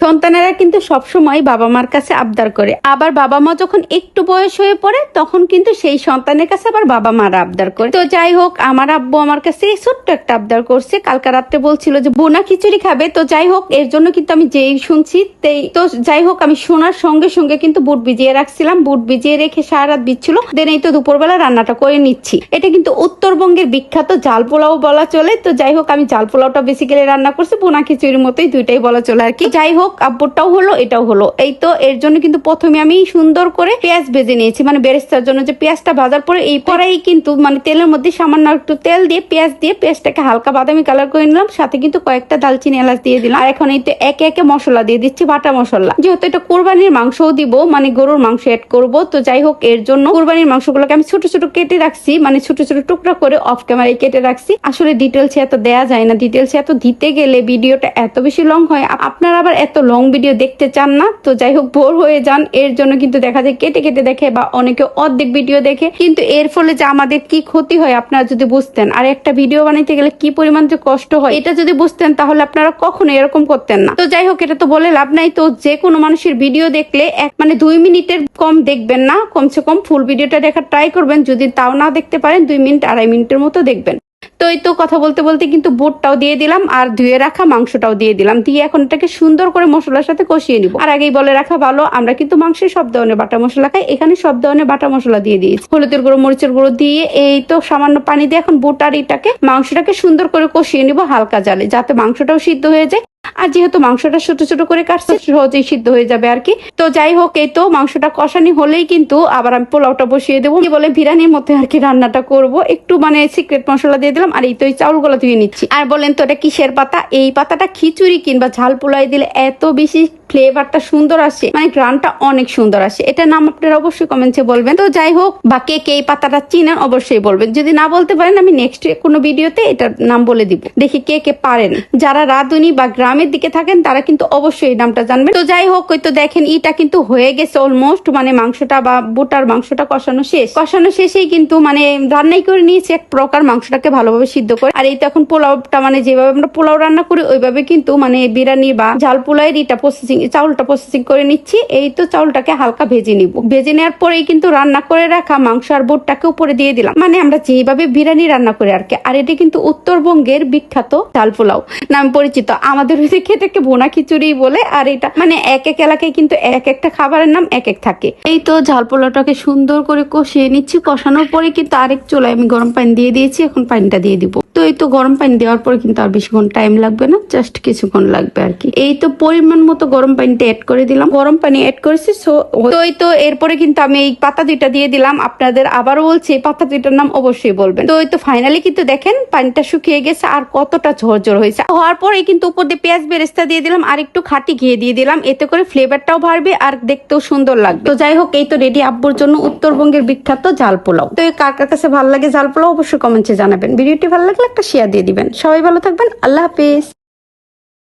সন্তানেরা কিন্তু সবসময় বাবা মার কাছে আবদার করে। আবার বাবা মা যখন একটু বয়স হয়ে পড়ে, তখন কিন্তু সেই সন্তানের কাছে আবার বাবা মারা আবদার করে। তো যাই হোক, আমার আব্বু আমার কাছে ছোট্ট একটা আবদার করছে। কালকা রাত্রে বলছিল যে, বোনা খিচুড়ি খাবে। তো যাই হোক, এর জন্য কিন্তু আমি যেই শুনছি, তেই তো যাই হোক, আমি শোনার সঙ্গে সঙ্গে কিন্তু বুট ভিজিয়ে রাখছিলাম। বুট ভিজিয়ে রেখে সারা রাত বিচ্ছিল। দেন এই তো দুপুরবেলা রান্নাটা করে নিচ্ছি। এটা কিন্তু উত্তরবঙ্গের বিখ্যাত জাল পোলাও বলা চলে। তো যাই হোক, আমি জাল পোলাওটা বেসিক্যালি রান্না করছি। বোনা খিচুড়ির মতোই দুইটাই বলা চলে আর কি। যাই হোক আব্বুরটাও হলো, এটাও হলো। এই তো, এর জন্য কিন্তু প্রথমে আমি সুন্দর করে পেঁয়াজ ভেজে নিয়েছি। মানে বেরেস্তার জন্য যে পেঁয়াজটা ভাজার পরে এই পরেই কিন্তু মানে তেলের মধ্যে সামান্য একটু তেল দিয়ে পেঁয়াজ দিয়ে পেঁয়াজটাকে হালকা বাদামি কালার করে নিলাম। সাথে কিন্তু কয়েকটা দালচিনি এলাচ দিয়ে দিলাম। আর এখন এই তো একে একে মশলা দিয়ে দিচ্ছি, বাটা মশলা। যেহেতু এটা কোরবানির মাংসও দিব মানে গরুর মাংস অ্যাড করব, তো যাই হোক, এর জন্য কোরবানির মাংসগুলোকে আমি ছোট ছোট কেটে রাখছি মানে ছোট ছোট টুকরা করে অফ ক্যামেরায় কেটে রাখছি। আসলে ডিটেলস এত দেয়া যায় না। ডিটেলস এত দিতে গেলে ভিডিওটা এত বেশি লং হয়। আপ- আপনারা আবার এত লং ভিডিও দেখতে চান না, তো যাই হোক বোর হয়ে যান। এর জন্য কিন্তু দেখা যায় কেটে কেটে দেখে বা অনেকে অর্ধেক ভিডিও দেখে। কিন্তু এর ফলে যে আমাদের কি ক্ষতি হয় আপনারা যদি বুঝতেন। আর একটা ভিডিও বানাইতে গেলে কি পরিমাণ যে কষ্ট হয়, এটা যদি বুঝতেন তাহলে আপনারা কখনো এরকম করতেন না। তো যাই হোক এটা তো বলে লাভ নাই। তো যে কোনো মানুষের ভিডিও দেখলে এক মানে দুই মিনিটের কম দেখবেন না। কমসে কম ফুল ভিডিওটা দেখার ট্রাই করবেন। যদি তাও না দেখতে পারেন, দুই মিনিট, আড়াই মিনিটের মতো দেখবেন। তো এই তো কথা বলতে বলতে কিন্তু বোটটাও দিয়ে দিলাম আর ধুয়ে রাখা মাংসটাও দিয়ে দিলাম। দিয়ে এখন এটাকে সুন্দর করে মশলার সাথে কষিয়ে নিব। আর আগেই বলে রাখা ভালো, আমরা কিন্তু মাংসের সব ধরনের বাটা মশলা খাই, এখানে সব ধরনের বাটা মশলা দিয়ে দিয়েছি। হলুদের গুঁড়ো, মরিচের গুঁড়ো দিয়ে এই তো সামান্য পানি দিয়ে এখন বুট আর এটাকে মাংসটাকে সুন্দর করে কষিয়ে নিব হালকা জালে, যাতে মাংসটাও সিদ্ধ হয়ে যায়। আর যেহেতু মাংসটা ছোট ছোট করে কাটছে, সহজেই সিদ্ধ হয়ে যাবে আর কি। তো যাই হোক, এই তো মাংসটা কষানি হলেই কিন্তু আবার আমি পোলাওটা বসিয়ে দেবো। বলে, বিরিয়ানির মধ্যে আর কি রান্নাটা করব। একটু মানে সিক্রেট মশলা দিয়ে দিলাম, আর এই তো এই চাউলগুলো ধুয়ে নিচ্ছি। আর বলেন তো, এটা কিসের পাতা? এই পাতাটা খিচুড়ি কিংবা ঝাল পোলাই দিলে এত বেশি ফ্লেভারটা সুন্দর আসে। মানে গ্রানটা অনেক সুন্দর আসে। এটা নাম আপনারা অবশ্যই কমেন্টে বলবেন। তো যাই হোক, বা কে কে এই পাতাটা চিনেন অবশ্যই বলবেন। যদি না বলতে পারেন, আমি নেক্সট কোনো ভিডিওতে এটার নাম বলে দিব। দেখি কে কে পারেন। যারা রাঁধুনি বা গ্রামের দিকে থাকেন, তারা কিন্তু অবশ্যই এই নামটা জানবেন। তো যাই হোক, ওই তো দেখেন, ইটা কিন্তু হয়ে গেছে অলমোস্ট মানে মাংসটা বা বুটার মাংসটা কষানো শেষ। কষানো শেষেই কিন্তু মানে রান্নাই করে নিয়েছি, এক প্রকার মাংসটাকে ভালোভাবে সিদ্ধ করে। আর এই তো এখন পোলাওটা মানে যেভাবে আমরা পোলাও রান্না করি, ওইভাবে কিন্তু মানে বিরিয়ানি বা ঝাল পোলাইয়ের ইটা প্রসেসিং চাউলটা প্রসেসিং করে নিচ্ছি। এই তো চাউলটাকে হালকা ভেজে নিব। ভেজে নেওয়ার পরেই কিন্তু রান্না করে রাখা মাংস আর বুটটাকে উপরে দিয়ে দিলাম। মানে আমরা যেভাবে বিরিয়ানি রান্না করি আর কি, আর এটা কিন্তু উত্তরবঙ্গের বিখ্যাত চাল পোলাও, নাম পরিচিত। আমাদের ওইদিকে এটাকে বোনা খিচুড়ি বলে, আর এটা মানে এক এক এলাকায় কিন্তু এক একটা খাবারের নাম এক এক থাকে। এই তো ঝাল পোলাওটাকে সুন্দর করে কষিয়ে নিচ্ছি। কষানোর পরে কিন্তু আরেক চুলায় আমি গরম পানি দিয়ে দিয়েছি, এখন পানিটা দিয়ে দিব। তো এই তো গরম পানি দেওয়ার পরে কিন্তু আর বেশিক্ষণ টাইম লাগবে না জাস্ট কিছুক্ষণ লাগবে আর কি। এই তো পরিমাণ মতো গরম পানিটা অ্যাড করে দিলাম। গরম পানি অ্যাড করেছি তো এই তো এরপরে কিন্তু আমি এই পাতা দুইটা দিয়ে দিলাম। আপনাদের আবারও বলছি, এই পাতা দুইটার নাম অবশ্যই বলবেন। তো এই তো ফাইনালি কিন্তু দেখেন, পানিটা শুকিয়ে গেছে, আর কতটা ঝরঝর হয়েছে। হওয়ার পরে কিন্তু উপর দিয়ে পেঁয়াজ বেরেস্তা দিয়ে দিলাম, আর একটু খাটি ঘিয়ে দিয়ে দিলাম। এতে করে ফ্লেভারটাও বাড়বে আর দেখতেও সুন্দর লাগবে। তো যাই হোক, এই তো রেডি আব্বুর জন্য উত্তরবঙ্গের বিখ্যাত জাল পোলাও। তো কার কার কাছে ভালো লাগে জাল পোলাও, অবশ্যই কমেন্টে জানাবেন। ভিডিওটি ভালো লাগলে একটা শেয়ার দিয়ে দিবেন। সবাই ভালো থাকবেন, আল্লাহ হাফিজ।